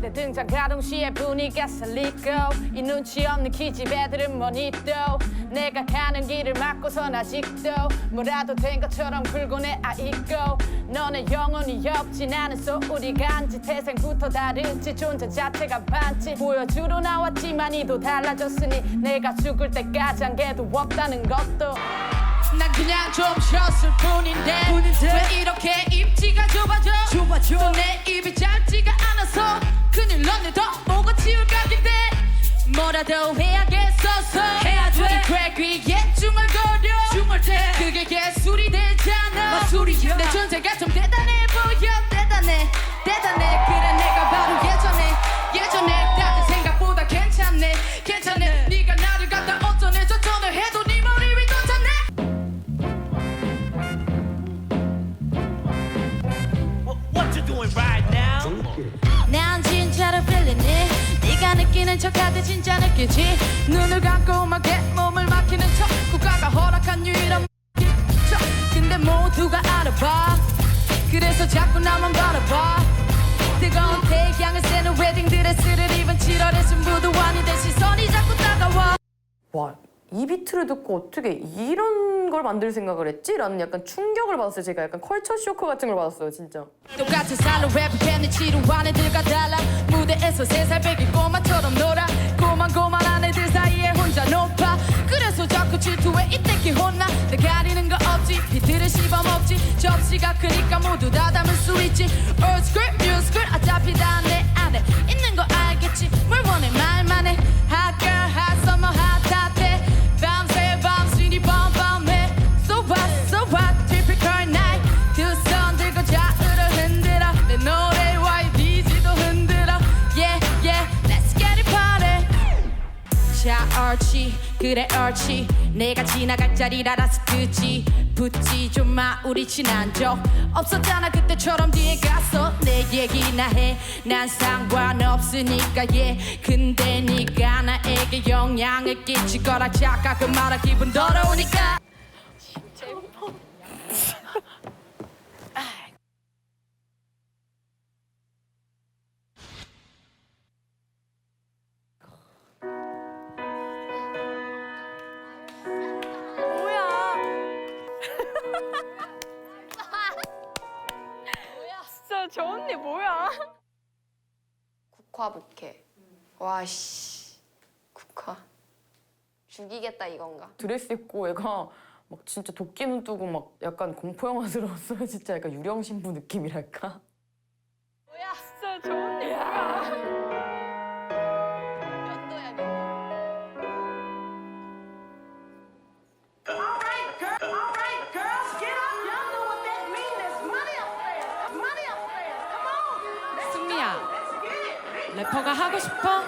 내 등장 가동 시에 분위기가 살리고 이 눈치 없는 기집애들은 뭐니 또? 내가 가는 길을 막고선 아직도 뭐라도 된 것처럼 굴고 내 아이고. 너네 영혼이 없지 나는 소울이 간지. 태생부터 다르지 존재 자체가 반지. 보여주러 나왔지만 이도 달라졌으니 내가 죽을 때까지 한게도 없다는 것도. 난 그냥 좀 쉬었을 뿐인데, 왜 이렇게 입지가 좁아져? 좁아져? 내 입이 짧지가 않아서 더 뭐가 치울 각인데? 뭐라도 해야겠어서. 해야 돼 괴귀에 중얼거려. 중얼대 그게 예술이 되잖아. 마술이야. 내 존재가 좀 대단해 보여. 대단해. 대단해. 그래 내 느끼는 척하듯 진짜 느끼지. 눈을 감고 막게 몸을 막히는 척. 국가가 허락한 유일한 척. 근데 모두가 알아봐. 그래서 자꾸 나만 바라봐. 뜨거운 태양을 쐬는 웨딩 드레스를 입은 7월의 승부도원이 된 시선이 자꾸 다가와 와, 이 비트를 듣고 어떻게 이런 걸 만들 생각을 했지? 라는 약간 충격을 받았어요. 제가 약간 컬처 쇼크 같은 걸 받았어요, 진짜. 똑같은 살로 랩했는 지루한 애들과 달라. 무대에서 세살 빼기 꼬마처럼 놀아. 고만고만한 애들 사이에 혼자 높아. 그래서 자꾸 질투해. 이때끼 혼나. 내 가리는 거 없지. 비트를 씹어먹지. 접시가 크니까 모두 다 담을 수 있지. Old school, new school. 어차피 다 내 안에 있는 거 알겠지. 뭘 원해? 말만 해 그래 옳지 내가 지나갈 자리를 알아서 듣지. 붙지 좀 마 우리 친한 적 없었잖아 그때처럼 뒤에 가서. 내 얘기나 해난 상관없으니까 예. 근데 네가 나에게 영향을 끼칠 거라 착각은 말아. 기분 더러우니까. 진짜 뭐야? 국화 부캐. 와, 씨. 국화. 죽이겠다 이건가? 드레스 입고 애가 막 진짜 도끼 눈 뜨고 막 약간 공포 영화스러웠어요. 진짜 약간 유령 신부 느낌이랄까? 진짜 저언 래퍼가 하고 싶어?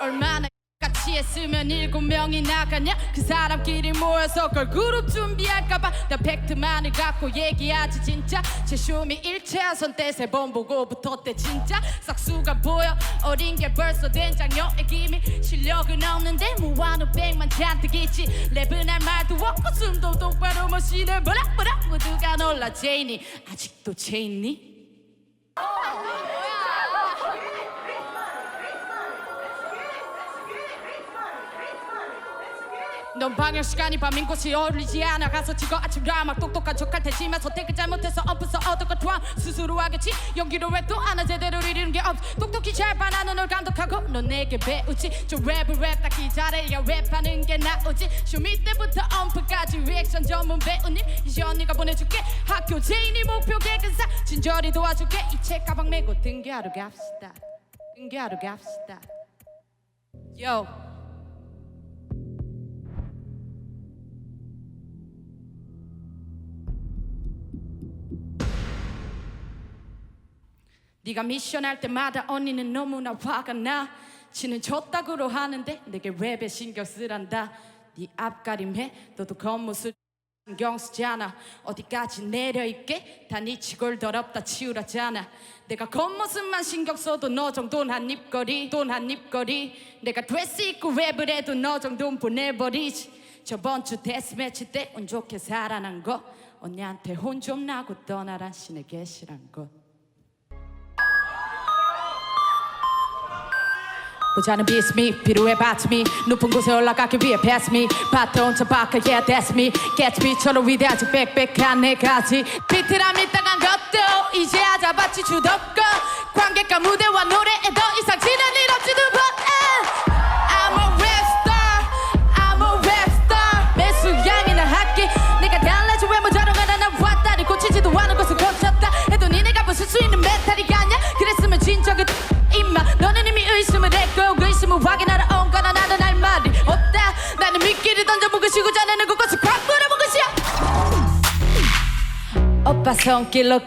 얼마나 같이 했으면 일곱 명이 나가냐? 그 사람끼리 모여서 걸그룹 준비할까봐. 나 팩트만을 갖고 얘기하지 진짜. 제 춤이 일체화선 때세 번 보고 붙었대 진짜. 싹수가 보여. 어린 게 벌써 된장녀의 기미 실력은 없는데 무한한 백만 잔뜩 있지. 랩은 할 말도 없고 숨도 똑바로 못 쉬네 뭐라 뭐라. 모두가 놀라 제인이. 아직도 제인니? 넌 방역 시간이 밤인 곳이 어울리지 않아. 가서 찍어. 아침 드라마 똑똑한 척할 테지만 선택을 잘못해서 엎어서 얻을 것 또한 스스로 하겠지. 연기로 왜또 하나 제대로 이루는 게 없어 똑똑히 잘 반하는 널 감독하고 넌 내게 배우지. 좀 랩을 랩 닦기 잘해야 랩하는 게 나오지. 쇼미 때부터 엄프까지 리액션 전문 배우님. 이제 언니가 보내줄게. 학교 제인이 목표 개근사. 친절히 도와줄게. 이 책 가방 메고 등교하러 갑시다. 등교하러 갑시다. Yo 네가 미션 할 때마다 언니는 너무나 화가 나. 지는 졌다고로 하는데 내게 랩에 신경 쓰란다. 네 앞가림해 너도 겉모습 신경 쓰잖아. 어디까지 내려있게? 다네 치골 더럽다 치우라잖아. 내가 겉모습만 신경 써도 너 정도는 한 입거리 돈 한 입거리 내가 드레스 입고 랩을 해도 너 정도는 보내버리지. 저번 주 데스매치 때 운 좋게 살아난 거. 언니한테 혼 좀 나고 떠나란 신의 계시란 것 보자는 비스 미 필요해 미 높은 곳에 올라가기 위해 패스 미 바톤 저 바카 yeah that's me. 개츠비처럼 위대하지 빽빽한 내 가지 비트라 밀당한 것도 이제야 잡았지 주도권 관객과 무대와 노래에 더 이상 지는 일 손길로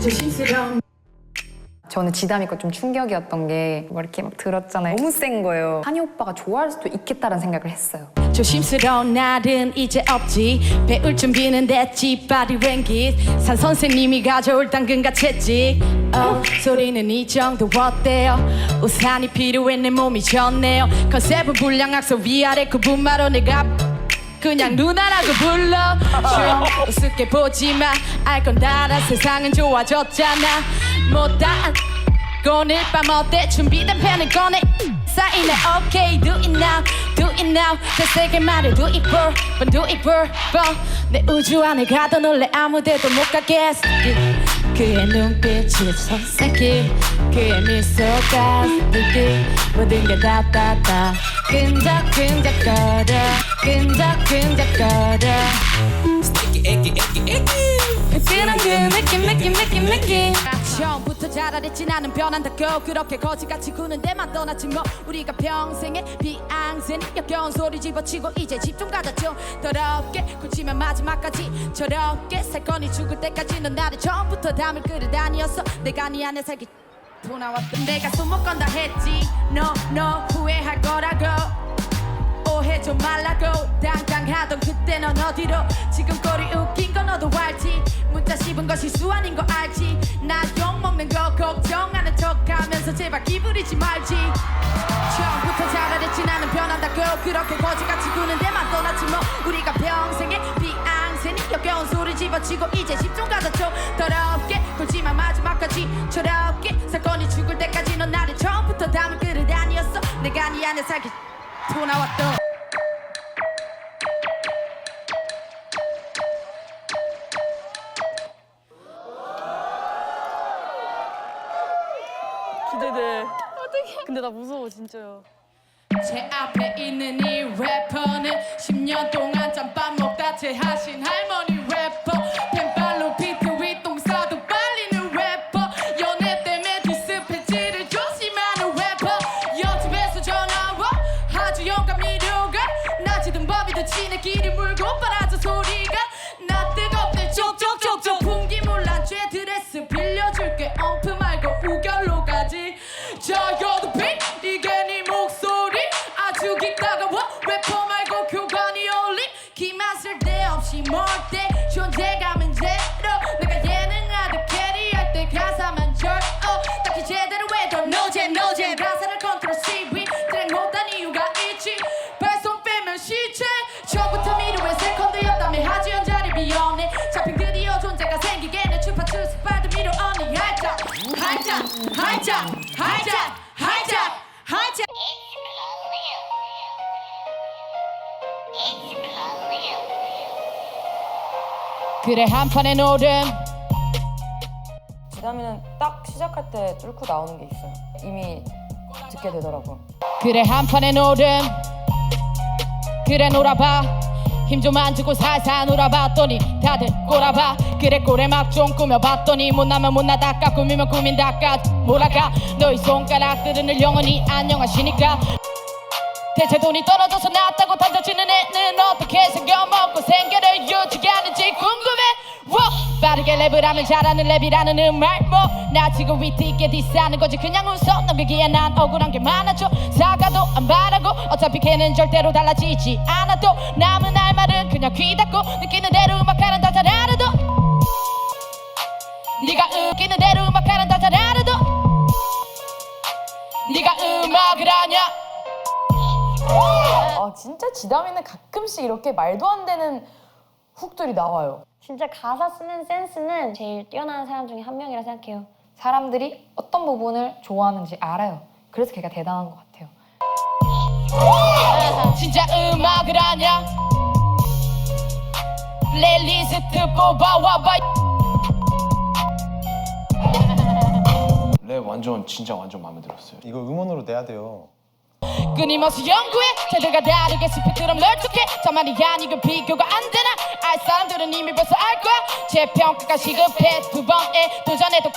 조심스러운. 저는 지담이 거좀 충격이었던 게뭐 이렇게 막 들었잖아요. 너무 센 거예요. 한이 오빠가 좋아할 수도 있겠다라는 생각을 했어요. 조심스러운 날은 이제 없지. 배울 준비는 됐지. 바디 랭깃 산 선생님이 가져올 당근과 채찍 어, 소리는 이 정도 어때요? 우산이 필요해 내 몸이 좋네요. 컨셉은 불량학서 위아래 구분마로 내가 그냥 누나라고 불러. 좀 우습게 보지마 알건 달아 세상은 좋아졌잖아. 못다? 오늘 밤 어때? 준비된 펜을 꺼내. 사인해. Okay do it now. Do it now. 더 세게 말해. Do it for but do it for for. 내 우주 안에 가도 놀래 아무데도 못 가겠어 그의 눈빛이 손색이 그의 미소가 스티키 모든 게 다다다. 끈적끈적거려 끈적끈적거려. 그런 그 느낌 느낌 느낌 느낌 처음부터 잘알았지 나는 변한다고 그렇게 거지같이 구는 데만 떠났지 뭐 우리가 평생에 비앙세니 역겨운 소리 집어치고 이제 집 좀 가자 좀. 더럽게 굳히면 마지막까지. 저렇게 살 거니 죽을 때까지. 넌 나를 처음부터 담을 그릇 아니었어. 내가 네 안에 살기 또 나왔던 내가 손못 건다 했지. no no 후회할 거라고. 오해 좀 말라고. 당당하던 그때 넌 어디로? 지금 꼴이 웃긴 건 너도 알지? 문자 씹은 거 실수 아닌 거 알지? 나 욕먹는 거 걱정하는 척하면서 제발 기부리지 말지 내가 네 안에 살기 또 나왔던 기대돼. 어떡해. 근데 나 무서워 진짜요. 제 앞에 있는 이 래퍼는 10년 동안 짬밥 먹다 퇴하신 할 그래 한판의 노름. 지담이는 딱 시작할 때 뚫고 나오는 게 있어요. 이미 듣게 되더라고요. 그래 한판의 노름. 그래 놀아봐. 힘 좀 안 주고 살살 놀아봤더니? 다들 꼬라봐. 그래 꼬레 막 좀 꾸며봤더니 못나면 못나다 까 꾸미면 꾸민다 까 몰아가. 너희 손가락들은 영원히 안녕하시니까 대체 돈이 떨어져서 나왔다고 던져지는 애는 어떻게 생겨먹고 생계를 유지하는지 궁금해. 워! 빠르게 랩을 하면 잘하는 랩이라는 음말 뭐나 지금 위트 있게 디스하는 거지. 그냥 웃어. 넘기기에 난 억울한 게 많아져 사과도 안 바라고 어차피 걔는 절대로 달라지지 않아도 남은 할 말은 그냥 귀 닫고 느끼는 대로 음악하는 다 잘 알아도. 네가 느끼는 대로 음악하는 다 잘 알아도. 네가 음악을 하냐 아아 진짜 지담이는 가끔씩 이렇게 말도 안 되는 훅들이 나와요. 진짜 가사 쓰는 센스는 제일 뛰어난 사람 중에 한 명이라 생각해요. 사람들이 어떤 부분을 좋아하는지 알아요. 그래서 걔가 대단한 것 같아요. 진짜 음악을 하냐 플레이리스트 뽑아와봐 랩 완전 진짜 완전 마음에 들었어요. 이거 음원으로 내야 돼요. 끊임없이 연구해. 제들과 다르게 스피드럼 널쭉해. 저만이 아니고 비교가 안 되나? 알 사람들은 이미 벌써 알 거야. 제 평가가 시급해. 두 번에 도전해도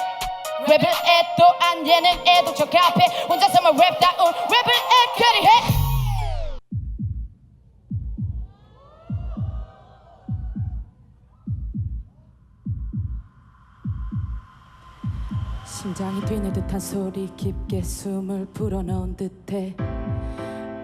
랩을 해도 안 되는 애도 저 카페 혼자서만 랩다운 랩을 해. 캐리해 심장이 뛰는 듯한 소리 깊게 숨을 불어넣은 듯해.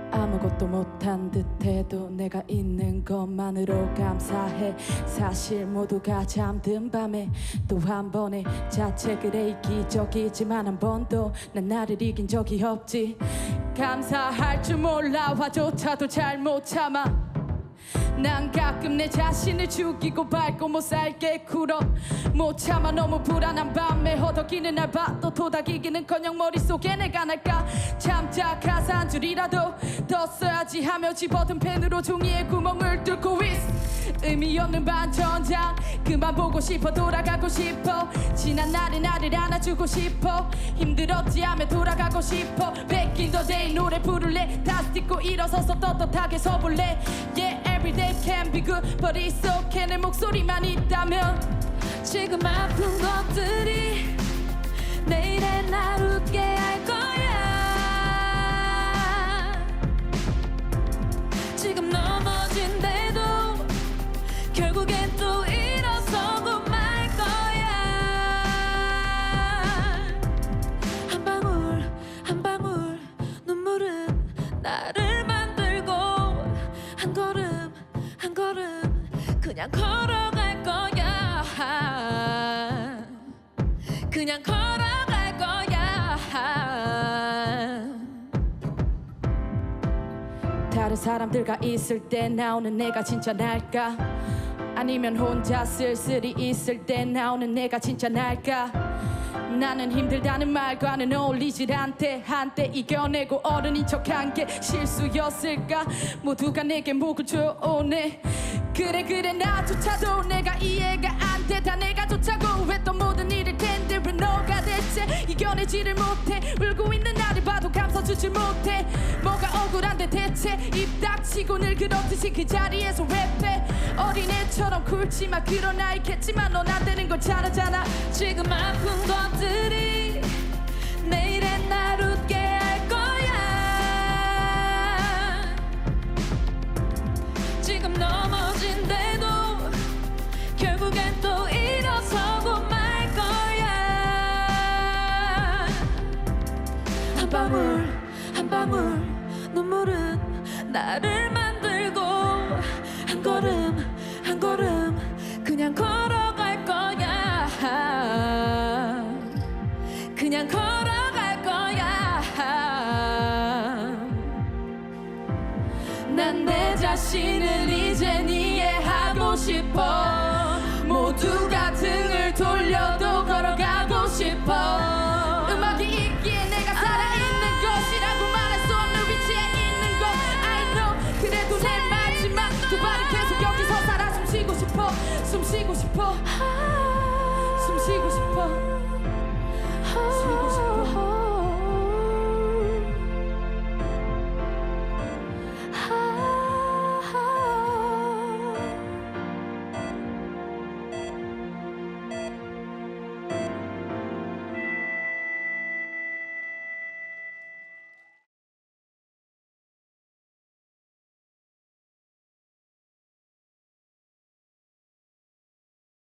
아무것도 못한 듯해도 내가 있는 것만으로 감사해. 사실 모두가 잠든 밤에 또 한 번의 자책을 해 이기적이지만 한 번도 난 나를 이긴 적이 없지. 감사할 줄 몰라 화조차도 잘 못 참아 난 가끔 내 자신을 죽이고 밟고 못 살게 굴어. 못 참아 너무 불안한 밤에 허덕이는 날 봐도 도닥이기는커녕 머릿속에 내가 날까? 참자 가사 한 줄이라도 더 써야지 하며 집어든 펜으로 종이에 구멍을 뚫고 있어 의미 없는 반전장 그만 보고 싶어 돌아가고 싶어. 지난 날의 나를 안아주고 싶어. 힘들었지 하며 돌아가고 싶어. Back in 노래 부를래. 다시 듣고 일어서서 떳떳하게 서볼래. Yeah everyday can be good but it's okay 내 목소리만 있다면 지금 아픈 것들이 걸어갈 거야. 그냥 걸어갈 거야. 다른 사람들과 있을 때 나오는 내가 진짜 날까? 아니면 혼자 쓸쓸히 있을 때 나오는 내가 진짜 날까? 나는 힘들다는 말과는 어울리질 않대. 한때 이겨내고 어른인 척한 게 실수였을까? 모두가 내게 목을 조네 그래 그래 나조차도 내가 이해가 안 돼 다. 내가 좋자고 했던 모든 일일 텐데 왜 너가 대체 이겨내지를 못해. 울고 있는 나를 봐도 감싸주질 못해. 뭐가 억울한데 대체 입 닥치고 늘 그렇듯이 그 자리에서 랩해 어린애처럼 굴지마. 그런 나이겠지만 넌 안 되는 걸 잘 알잖아. 지금 아픈 것들이 자신을 이젠 이해하고 싶어. 모두가